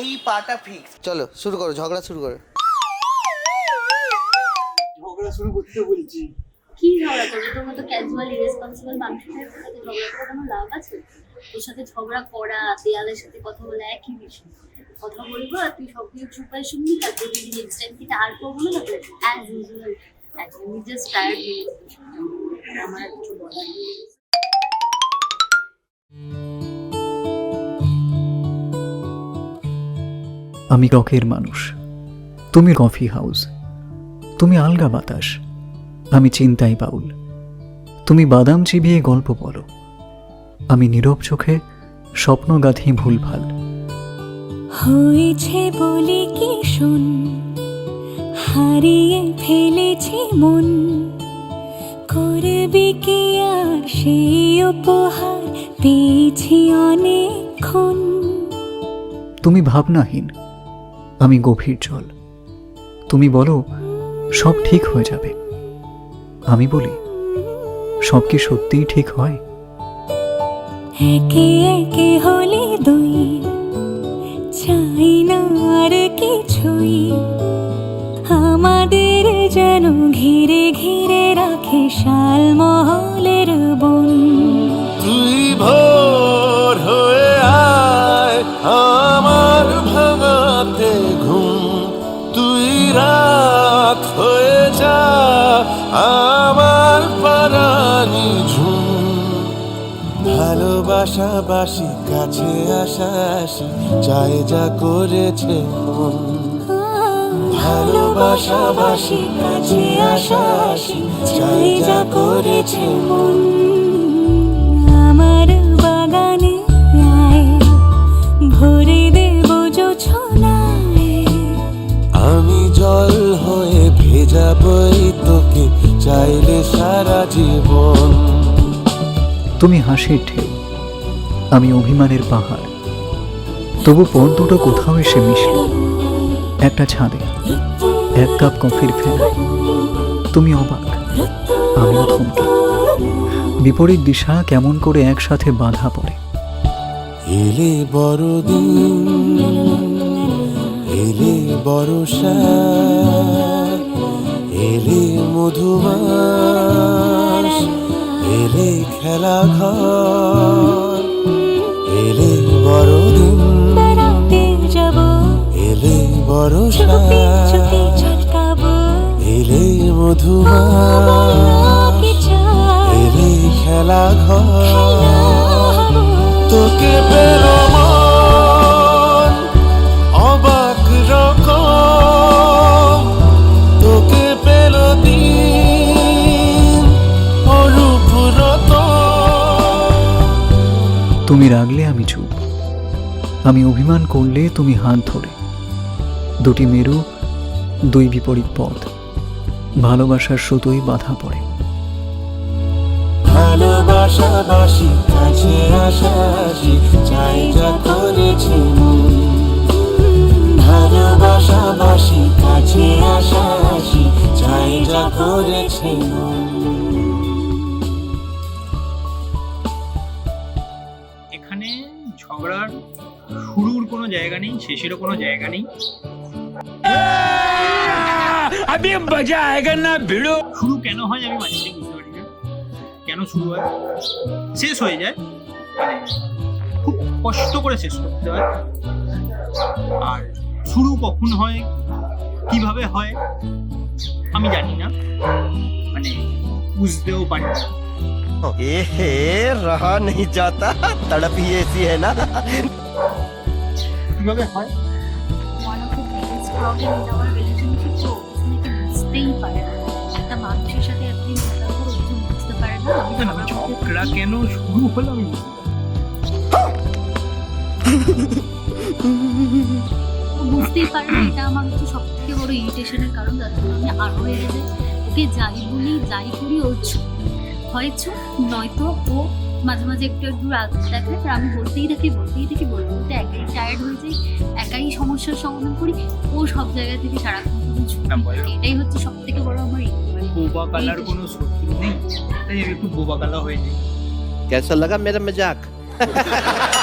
এই পাটা ফিক্স চলো শুরু করো ঝগড়া শুরু করো। ঝগড়া শুরু করতে বলছি। কি ঝগড়া করব? তোর মতো ক্যাজুয়াল ইরেসপন্সিবল মানুষের সাথে ঝগড়া করে কোনো লাভ আছে? তোর সাথে ঝগড়া করা দেয়ালের সাথে কথা বলা একই বিষয়। কথা বলব আর তুই সব কিছু চুপায় শুনবি তারপর যদি নেক্সট টাইম থেকে আর করব না তাহলে অ্যাজ ইউজুয়াল আমি জাস্ট টায়ার্ড আমার কিছু বলার নেই। আমি রকের মানুষ। তুমি কফি হাউস। তুমি আলগা বাতাস। আমি চিন্তাই বাউল। তুমি বাদাম চিবিয়ে গল্প বলো। আমি নীরব চোখে স্বপ্ন গাঁথি ভুলভাল। হয়েছে বলে কি শুন? হারিয়ে ফেলেছি মন। করবি কি আর সেই উপহার পেয়েছি অনেকক্ষণ। তুমি ভাবনাহীন। আমি গভীর জল। তুমি বলো, সব ঠিক হয়ে যাবে। আমি বলি, সব কি সত্যিই ঠিক হয়? একে একে হলে দুই, চাই না আর কিছুই। রাত হয়ে যা, আমার পারানি ভালোবাসা বাসি, কাছে আসা আসি চাই যা করেছে মন। ভালোবাসা বাসি, কাছে আসা আসি চাই যা করেছে মন। ভেজাবই তোকে চাইলে সারা জীবন। তুমি হাসির ঢেউ আমি অভিমানের পাহাড়। তবু পর দুটো কোথাও এসে মিশল। একটা ছাদে এক কাপ কফির ফেলায় তুমি অবাক আমিও থমকে। বিপরীত দিশা কেমন করে একসাথে বাধা পড়ে। এলে বড়দিন এলে বরষা এলে মধুমাস এলে খেলা ঘর বেড়াতে যাব এলে চুপি এলে চাই এলে খেলা ঘর তোকে পেল তুমি রাগলে আমি চুপ। আমি অভিমান করলে তুমি হাত ধরে। দুটি মেরু, দুই বিপরীত পথ। ভালোবাসার সুতোই বাধা পড়ে। ভালোবাসা বাসি কাছে আসা আসি, চাই যা করেছে ভালোবাসা বাসি কাছে আসা আসি, চাই যা করেছে মন। ঝগড়ার শুরুর কোনো জায়গা নেই শেষেরও কোনো জায়গা নেই। শুরু কেন হয় আমি মাঝে মাঝে বুঝতে পারি না। কেন শুরু হয়? শেষ হয়ে যায়। মানে খুব কষ্ট করে শেষ করতে হয়। আর শুরু কখন হয়? কীভাবে হয়? আমি জানি না। মানে বুঝতেও পারি না। এ হে রহা नहीं जाता तड़प ही ऐसी है ना কিভাবে হয় one of the biggest problem in our relationship তো অনেকে বুঝতেই পারে না একটা মানুষের সাথে একদিন দেখা করে কিছু বুঝতে পারে না আমি না, না, ঝগড়া কেন শুরু হলো আমি বুঝতে বুঝতেই পারে না এটা আমার হচ্ছে সব থেকে বড় ইরিটেশনের কারণ যার জন্য আমি আরো রেগে যাই ওকে যাই বলি যাই করি ও চুপ হয় চুপ নয়তো ও মাঝে মাঝে একটু একটু রাগ দেখায় আর আমি বলতেই থাকি বলতেই থাকি বলতে বলতে একাই টায়ার্ড হয়ে যাই একাই সমস্যার সমাধান করি ও সব জায়গা থেকে সারাক্ষণ শুধু ঝুঁকি না, বলো। থাকে। এটাই হচ্ছে সব থেকে বড় আমার irritate। বোবা কালার কোনো শত্রু নেই তাই আমি একটু বোবা কালা হয়ে যাই कैसा लगा मेरा मजाक